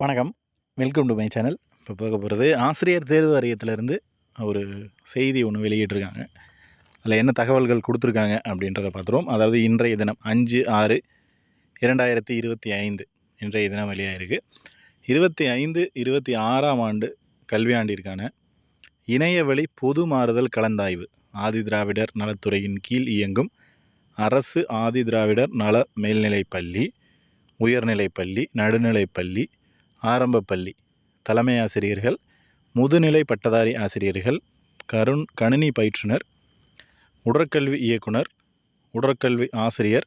வணக்கம். Welcome to my channel இப்போ பார்க்க போகிறது ஆசிரியர் தேர்வு வாரியத்திலேருந்து ஒரு செய்தி ஒன்று வெளியிட்டிருக்காங்க. அதில் என்ன தகவல்கள் கொடுத்துருக்காங்க அப்படின்றத பார்த்துருவோம். அதாவது இன்றைய தினம் அஞ்சு ஆறு இரண்டாயிரத்தி இருபத்தி ஐந்து இன்றைய தினம் வெளியாகிருக்கு இருபத்தி ஐந்து இருபத்தி ஆறாம் ஆண்டு கல்வியாண்டிற்கான இணையவழி பொது மாறுதல் கலந்தாய்வு. ஆதி திராவிடர் நலத்துறையின் கீழ் இயங்கும் அரசு ஆதி திராவிடர் நல மேல்நிலைப் பள்ளி உயர்நிலைப் பள்ளி நடுநிலைப் பள்ளி ஆரம்ப பள்ளி தலைமை ஆசிரியர்கள் முதுநிலை பட்டதாரி ஆசிரியர்கள் கருண் கணினி பயிற்றுனர் உடற்கல்வி இயக்குனர் உடற்கல்வி ஆசிரியர்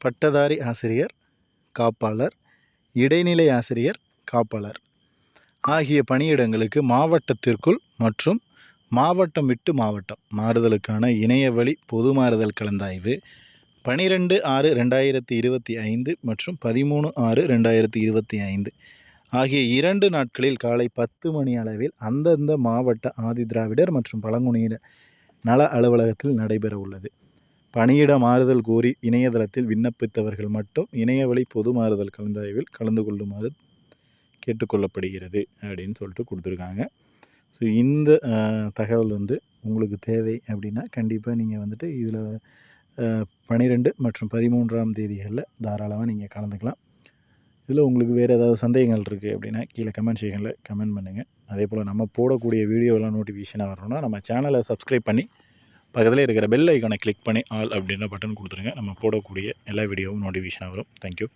பட்டதாரி ஆசிரியர் காப்பாளர் இடைநிலை ஆசிரியர் காப்பாளர். ஆகிய பணியிடங்களுக்கு மாவட்டத்திற்குள் மற்றும் மாவட்டம் விட்டு மாவட்டம் மாறுதலுக்கான இணையவழி பொது மாறுதல் கலந்தாய்வு பனிரெண்டு ஆறு ரெண்டாயிரத்தி இருபத்தி ஐந்து மற்றும் பதிமூணு ஆறு ரெண்டாயிரத்தி இருபத்தி ஐந்து. ஆகிய இரண்டு நாட்களில் காலை பத்து மணி அளவில் அந்தந்த மாவட்ட ஆதிதிராவிடர் மற்றும் பழங்குடியினர் நல அலுவலகத்தில் நடைபெற உள்ளது. பணியிட மாறுதல் கோரி இணையதளத்தில் விண்ணப்பித்தவர்கள் மட்டும் இணையவழி பொது மாறுதல் கலந்தாய்வில் கலந்து கொள்ளுமாறு கேட்டுக்கொள்ளப்படுகிறது அப்படின்னு சொல்லிட்டு கொடுத்துருக்காங்க. ஸோ இந்த தகவல் வந்து உங்களுக்கு தேவை அப்படின்னா கண்டிப்பாக நீங்கள் வந்துட்டு இதில் பன்னிரெண்டு மற்றும் பதிமூன்றாம் தேதிகளில் தாராளமாக நீங்கள் கலந்துக்கலாம். இதில் உங்களுக்கு வேறு ஏதாவது சந்தேகங்கள் இருக்குது அப்படின்னா கீழே கமெண்ட் செக்ஷனில் கமெண்ட் பண்ணுங்கள் அதே போல் நம்ம போடக்கூடிய வீடியோலாம் நோட்டிஃபிகேஷனாக வரணும்னா நம்ம சேனலை சப்ஸ்கிரைப் பண்ணி பக்கத்தில் இருக்கிற பெல் ஐக்கானை கிளிக் பண்ணி ஆல் அப்படின்ற பட்டன் கொடுத்துருங்க. நம்ம போடக்கூடிய எல்லா வீடியோவும் நோட்டிஃபிகேஷனாக வரும். தேங்க்யூ